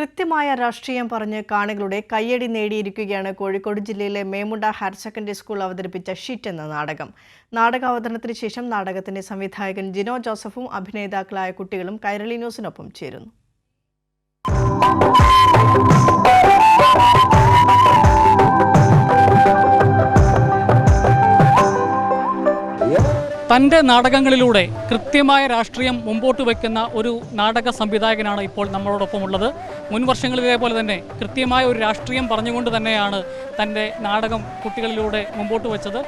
കൃത്യമായ രാഷ്ട്രീയം പറഞ്ഞ് കാണികളുടെ കയ്യടി നേടിയിരിക്കുകയാണ് കോഴിക്കോട് ജില്ലയിലെ മേമുണ്ട ഹയർ സെക്കൻഡറി സ്കൂൾ അവതരിപ്പിച്ച ഷിറ്റ് എന്ന നാടകം. നാടകാവതരണത്തിന് ശേഷം നാടകത്തിന്റെ സംവിധായകൻ ജിനോ ജോസഫും അഭിനേതാക്കളായ കുട്ടികളും കൈരളി ന്യൂസിനൊപ്പം ചേരുന്നു. തന്റെ നാടകങ്ങളിലൂടെ കൃത്യമായ രാഷ്ട്രീയം മുമ്പോട്ട് വയ്ക്കുന്ന ഒരു നാടക സംവിധായകനാണ് ഇപ്പോൾ നമ്മളോടൊപ്പം ഉള്ളത് മുൻ വർഷങ്ങളിലേപോലെ തന്നെ കൃത്യമായ ഒരു രാഷ്ട്രീയം പറഞ്ഞുകൊണ്ട് തന്നെയാണ് തന്റെ നാടകം കുട്ടികളിലൂടെ മുമ്പോട്ട് വെച്ചത്.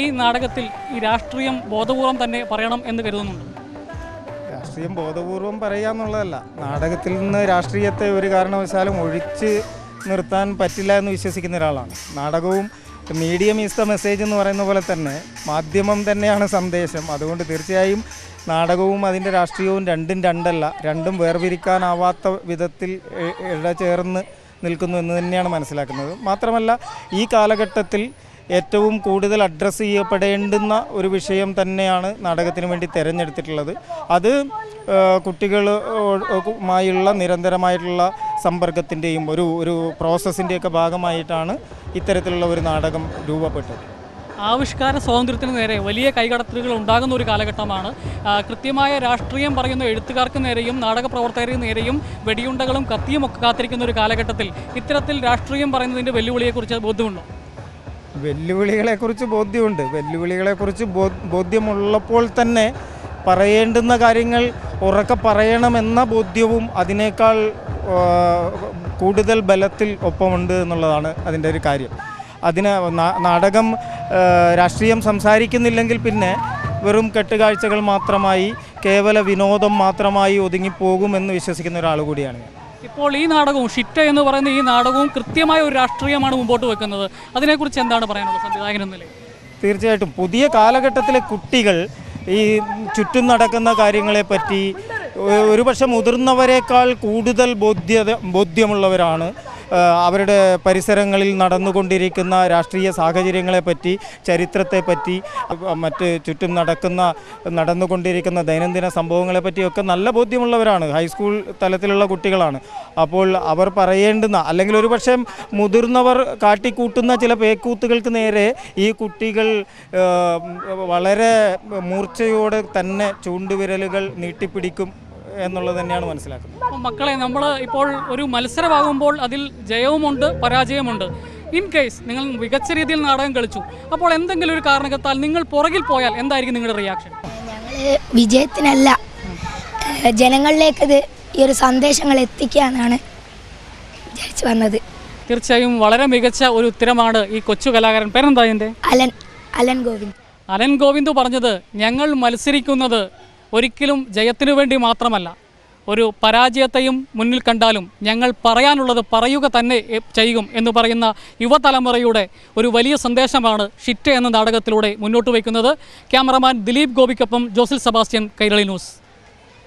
ഈ നാടകത്തിൽ ഈ രാഷ്ട്രീയം ബോധപൂർവം തന്നെ പറയണം എന്ന് കരുതുന്നുണ്ട്? രാഷ്ട്രീയം ബോധപൂർവം പറയുക എന്നുള്ളതല്ല നാടകത്തിൽ നിന്ന് രാഷ്ട്രീയത്തെ ഒരു കാരണവശാലും ഒഴിച്ച് നിർത്താൻ പറ്റില്ല എന്ന് വിശ്വസിക്കുന്ന ഒരാളാണ്. നാടകവും മീഡിയം ഈസ് ദ മെസ്സേജ് എന്ന് പറയുന്ന പോലെ തന്നെ മാധ്യമം തന്നെയാണ് സന്ദേശം. അതുകൊണ്ട് തീർച്ചയായും നാടകവും അതിന്റെ രാഷ്ട്രീയവും രണ്ടും രണ്ടല്ല രണ്ടും വേർപിരിക്കാനാവാത്ത വിധത്തിൽ ഇഴചേർന്ന് നിൽക്കുന്നു എന്ന് തന്നെയാണ് മനസ്സിലാക്കുന്നത്. മാത്രമല്ല ഈ കാലഘട്ടത്തിൽ ഏറ്റവും കൂടുതൽ അഡ്രസ്സ് ചെയ്യപ്പെടേണ്ടുന്ന ഒരു വിഷയം തന്നെയാണ് നാടകത്തിന് വേണ്ടി തിരഞ്ഞെടുത്തിട്ടുള്ളത്. അത് കുട്ടികളുമായുള്ള നിരന്തരമായിട്ടുള്ള സമ്പർക്കത്തിന്റെയും ഒരു ഒരു പ്രോസസ്സിന്റെയൊക്കെ ഭാഗമായിട്ടാണ് ഇത്തരത്തിലുള്ള ഒരു നാടകം രൂപപ്പെട്ടത്. ആവിഷ്കാര സ്വാതന്ത്ര്യത്തിന് നേരെ വലിയ കൈകടത്തലുകൾ ഉണ്ടാകുന്ന ഒരു കാലഘട്ടമാണ്. കൃത്യമായ രാഷ്ട്രീയം പറയുന്ന എഴുത്തുകാർക്ക് നേരെയും നാടക പ്രവർത്തകർക്ക് നേരെയും വെടിയുണ്ടകളും കത്തിയും ഒക്കെ കാത്തിരിക്കുന്ന ഒരു കാലഘട്ടത്തിൽ ഇത്തരത്തിൽ രാഷ്ട്രീയം പറയുന്നതിന്റെ വെല്ലുവിളിയെക്കുറിച്ച് ബോധ്യമുണ്ടോ? വെല്ലുവിളികളെക്കുറിച്ച് ബോധ്യമുണ്ട്. വെല്ലുവിളികളെക്കുറിച്ച് ബോധ്യമുള്ളപ്പോൾ തന്നെ പറയേണ്ടുന്ന കാര്യങ്ങൾ ഉറക്കെ പറയണമെന്ന ബോധ്യവും അതിനേക്കാൾ കൂടുതൽ ബലത്തിൽ ഒപ്പമുണ്ട് എന്നുള്ളതാണ് അതിന്റെ ഒരു കാര്യം. അതിന് നാടകം രാഷ്ട്രീയം സംസാരിക്കുന്നില്ലെങ്കിൽ പിന്നെ വെറും കെട്ടുകാഴ്ചകൾ മാത്രമായി കേവല വിനോദം മാത്രമായി ഒതുങ്ങിപ്പോകുമെന്ന് വിശ്വസിക്കുന്ന ഒരാൾ കൂടിയാണ് ഞാൻ. ഇപ്പോൾ ഈ നാടകവും ഷിറ്റ എന്ന് പറയുന്ന ഈ നാടകവും കൃത്യമായ ഒരു രാഷ്ട്രീയമാണ് മുമ്പോട്ട് വെക്കുന്നത്. അതിനെക്കുറിച്ച് എന്താണ് പറയാനുള്ളത് സംവിധായകൻ എന്ന നിലയിൽ? തീർച്ചയായിട്ടും. പുതിയ കാലഘട്ടത്തിലെ കുട്ടികൾ ഈ ചുറ്റും നടക്കുന്ന കാര്യങ്ങളെപ്പറ്റി ഒരുപക്ഷെ മുതിർന്നവരെക്കാൾ കൂടുതൽ ബോധ്യത ബോധ്യമുള്ളവരാണ് അവരുടെ പരിസരങ്ങളിൽ നടന്നുകൊണ്ടിരിക്കുന്ന രാഷ്ട്രീയ സാഹചര്യങ്ങളെപ്പറ്റി ചരിത്രത്തെപ്പറ്റി മറ്റ് ചുറ്റും നടക്കുന്ന നടന്നുകൊണ്ടിരിക്കുന്ന ദൈനംദിന സംഭവങ്ങളെപ്പറ്റിയൊക്കെ നല്ല ബോധ്യമുള്ളവരാണ്. ഹൈസ്കൂൾ തലത്തിലുള്ള കുട്ടികളാണ്. അപ്പോൾ അവർ പറയേണ്ടുന്ന അല്ലെങ്കിൽ ഒരുപക്ഷെ മുതിർന്നവർ കാട്ടിക്കൂട്ടുന്ന ചില പേക്കൂത്തുകൾക്ക് നേരെ ഈ കുട്ടികൾ വളരെ മൂർച്ചയോടെ തന്നെ ചൂണ്ടുവിരലുകൾ നീട്ടിപ്പിടിക്കും. എന്നുള്ളത് തന്നെയാണ് മനസ്സിലാക്കുന്നത്. മക്കളെ നമ്മൾ ഇപ്പോൾ ഒരു മത്സരമാകുമ്പോൾ അതിൽ ജയവുമുണ്ട് പരാജയമുണ്ട്. ഇൻ കേസ് നിങ്ങൾ മികച്ച രീതിയിൽ നാടകം കളിച്ചു അപ്പോൾ എന്തെങ്കിലും ഒരു കാരണത്താൽ നിങ്ങൾ പുറകിൽ പോയാൽ എന്തായിരിക്കും നിങ്ങളുടെ റിയാക്ഷൻ ഞങ്ങൾ വിജയത്തിനല്ല ജനങ്ങളിലേക്കത് ജനങ്ങളിലേക്ക് ഈ ഒരു സന്ദേശങ്ങൾ എത്തിക്കാന്നാണ് വിചാരിച്ചു വന്നത്. തീർച്ചയായും വളരെ മികച്ച ഒരു ഉത്തരമാണ് ഈ കൊച്ചു കലാകാരൻ. പേരെന്താ എന്റെ Alan Alan Govind. Alan Govind പറഞ്ഞത് ഞങ്ങൾ മത്സരിക്കുന്നത് ഒരിക്കലും ജയത്തിനു വേണ്ടി മാത്രമല്ല ഒരു പരാജയത്തെയും മുന്നിൽ കണ്ടാലും ഞങ്ങൾ പറയാനുള്ളത് പറയുക തന്നെ ചെയ്യും എന്ന് പറയുന്ന യുവതലമുറയുടെ ഒരു വലിയ സന്ദേശമാണ് ഷിറ്റ എന്ന നാടകത്തിലൂടെ മുന്നോട്ട് വയ്ക്കുന്നത്. ക്യാമറമാൻ ദിലീപ് ഗോപിക്കൊപ്പം ജോസിൽ സെബാസ്റ്റ്യൻ കൈരളി ന്യൂസ്.